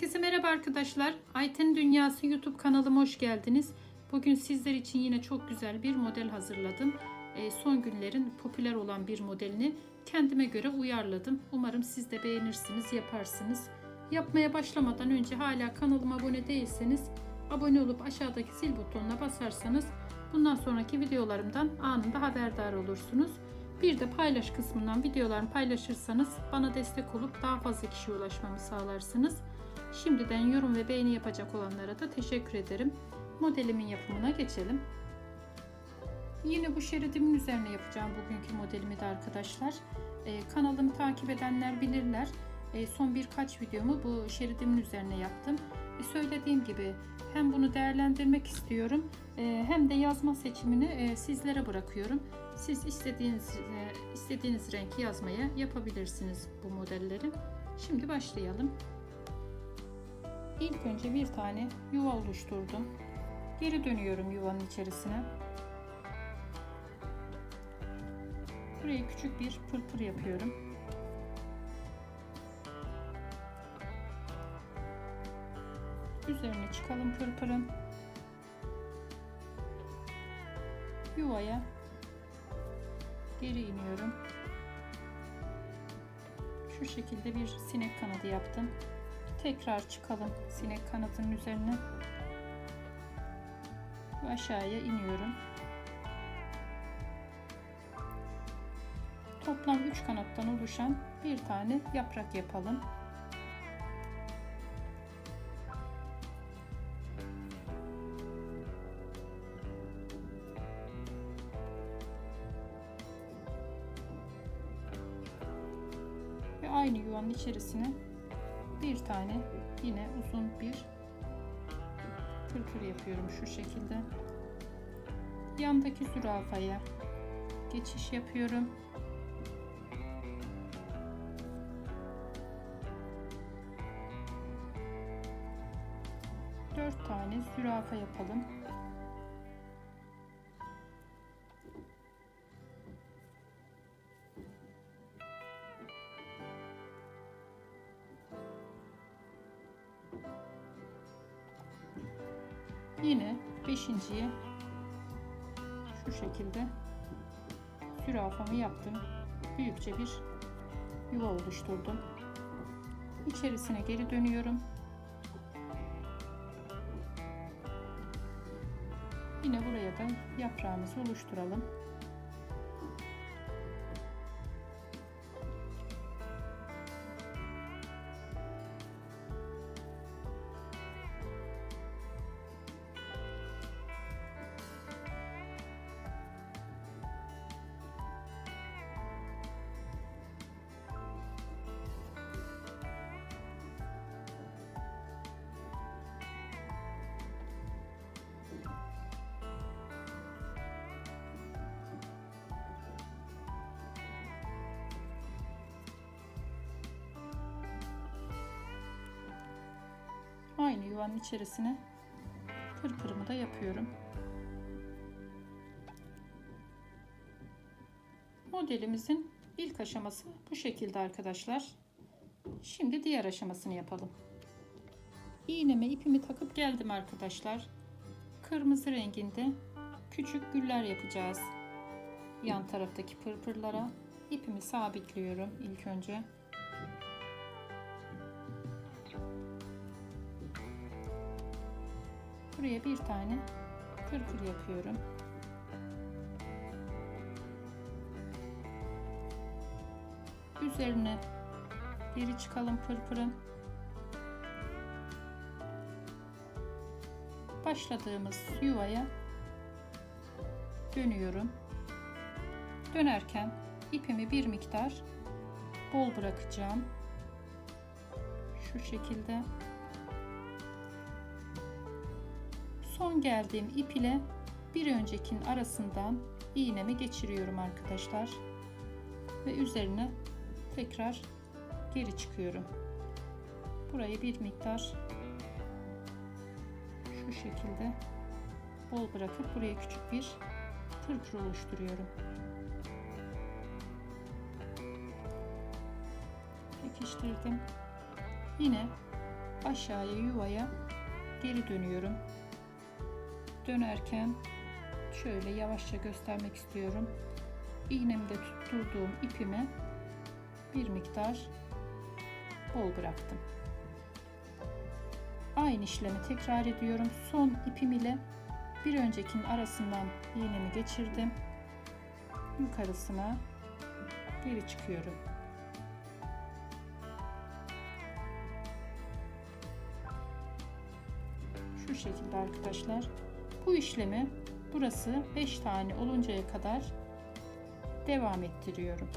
Herkese merhaba arkadaşlar. Ayten Dünyası YouTube kanalıma hoş geldiniz. Bugün sizler için yine çok güzel bir model hazırladım. Ee, son günlerin popüler olan bir modelini kendime göre uyarladım. Umarım siz de beğenirsiniz, yaparsınız. Yapmaya başlamadan önce hala kanalıma abone değilseniz abone olup aşağıdaki zil butonuna basarsanız bundan sonraki videolarımdan anında haberdar olursunuz. Bir de paylaş kısmından videolarımı paylaşırsanız bana destek olup daha fazla kişiye ulaşmamı sağlarsınız. Şimdiden yorum ve beğeni yapacak olanlara da teşekkür ederim. Modelimin yapımına geçelim. Yine bu şeridimin üzerine yapacağım bugünkü modelimi de arkadaşlar. Ee, kanalımı takip edenler bilirler. Ee, son birkaç videomu bu şeridimin üzerine yaptım. Ee, söylediğim gibi hem bunu değerlendirmek istiyorum e, hem de yazma seçimini e, sizlere bırakıyorum. Siz istediğiniz e, istediğiniz renk yazmaya yapabilirsiniz bu modelleri. Şimdi başlayalım. İlk önce bir tane yuva oluşturdum. Geri dönüyorum yuvanın içerisine. Buraya küçük bir pırpır yapıyorum. Üzerine çıkalım pırpırın. Yuvaya geri iniyorum. Şu şekilde bir sinek kanadı yaptım. Tekrar çıkalım sinek kanadının üzerine. Aşağıya iniyorum. Toplam 3 kanattan oluşan bir tane yaprak yapalım. Ve aynı yuvanın içerisine bir tane yine uzun bir pırpır yapıyorum şu şekilde. Yandaki zürafaya geçiş yapıyorum. Dört tane zürafa yapalım. Yine beşinciye şu şekilde zürafamı yaptım. Büyükçe bir yuva oluşturdum. İçerisine geri dönüyorum. Yine buraya da yaprağımızı oluşturalım. Aynı yuvanın içerisine pırpırımı da yapıyorum. Modelimizin ilk aşaması bu şekilde arkadaşlar. Şimdi diğer aşamasını yapalım. İğneme ipimi takıp geldim arkadaşlar. Kırmızı renginde küçük güller yapacağız. Yan taraftaki pırpırlara ipimi sabitliyorum ilk önce. Buraya bir tane pırpır yapıyorum. Üzerine geri çıkalım pırpırın. Başladığımız yuvaya dönüyorum. Dönerken ipimi bir miktar bol bırakacağım. Şu şekilde son geldiğim ip ile bir öncekinin arasından iğnemi geçiriyorum arkadaşlar. Ve üzerine tekrar geri çıkıyorum. Burayı bir miktar şu şekilde bol bırakıp buraya küçük bir pırpır oluşturuyorum. Pekiştirdim. Yine aşağıya yuvaya geri dönüyorum. Dönerken şöyle yavaşça göstermek istiyorum. İğnemde tutturduğum ipime bir miktar bol bıraktım. Aynı işlemi tekrar ediyorum. Son ipim ile bir öncekinin arasından iğnemi geçirdim. Yukarısına geri çıkıyorum. Şu şekilde arkadaşlar. Bu işlemi burası 5 tane oluncaya kadar devam ettiriyorum.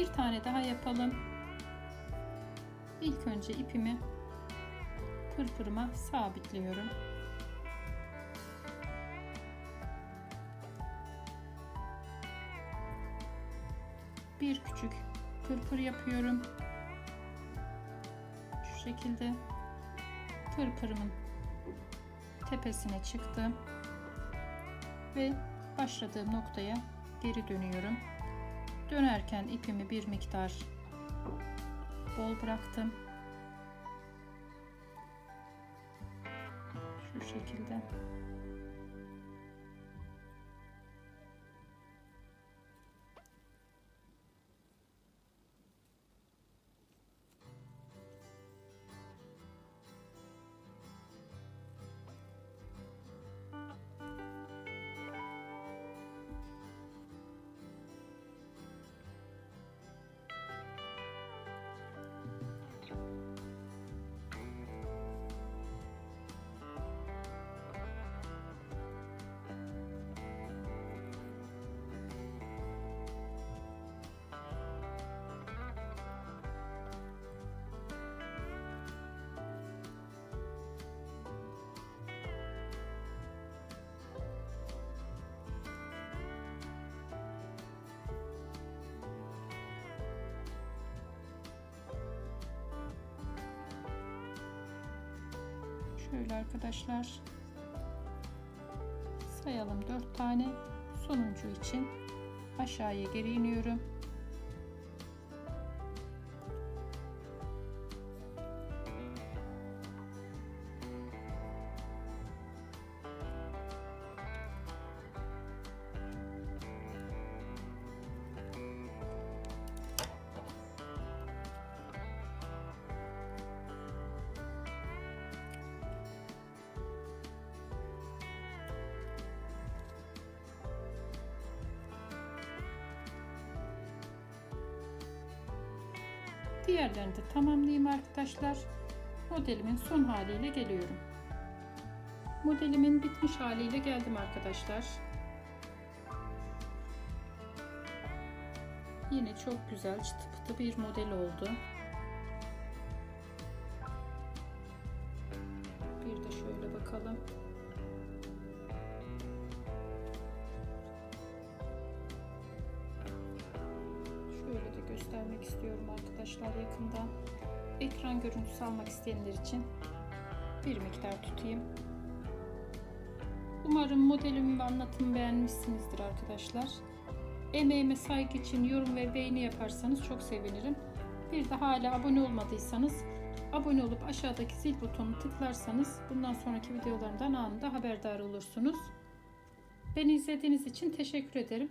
Bir tane daha yapalım. İlk önce ipimi pırpırıma sabitliyorum. Bir küçük pırpır yapıyorum. Şu şekilde pırpırımın tepesine çıktım ve başladığım noktaya geri dönüyorum. Dönerken ipimi bir miktar bol bıraktım. Şu şekilde. Şöyle arkadaşlar sayalım 4 tane sonuncu için aşağıya geri iniyorum. Diğerlerini de tamamlayayım arkadaşlar. Modelimin son haliyle geliyorum. Modelimin bitmiş haliyle geldim arkadaşlar. Yine çok güzel çıtı pıtı bir model oldu. Göstermek istiyorum arkadaşlar yakından. Ekran görüntüsü almak isteyenler için bir miktar tutayım. Umarım modelimi ve anlatımı beğenmişsinizdir arkadaşlar. Emeğime saygı için yorum ve beğeni yaparsanız çok sevinirim. Bir de hala abone olmadıysanız abone olup aşağıdaki zil butonunu tıklarsanız bundan sonraki videolarımdan anında haberdar olursunuz. Beni izlediğiniz için teşekkür ederim.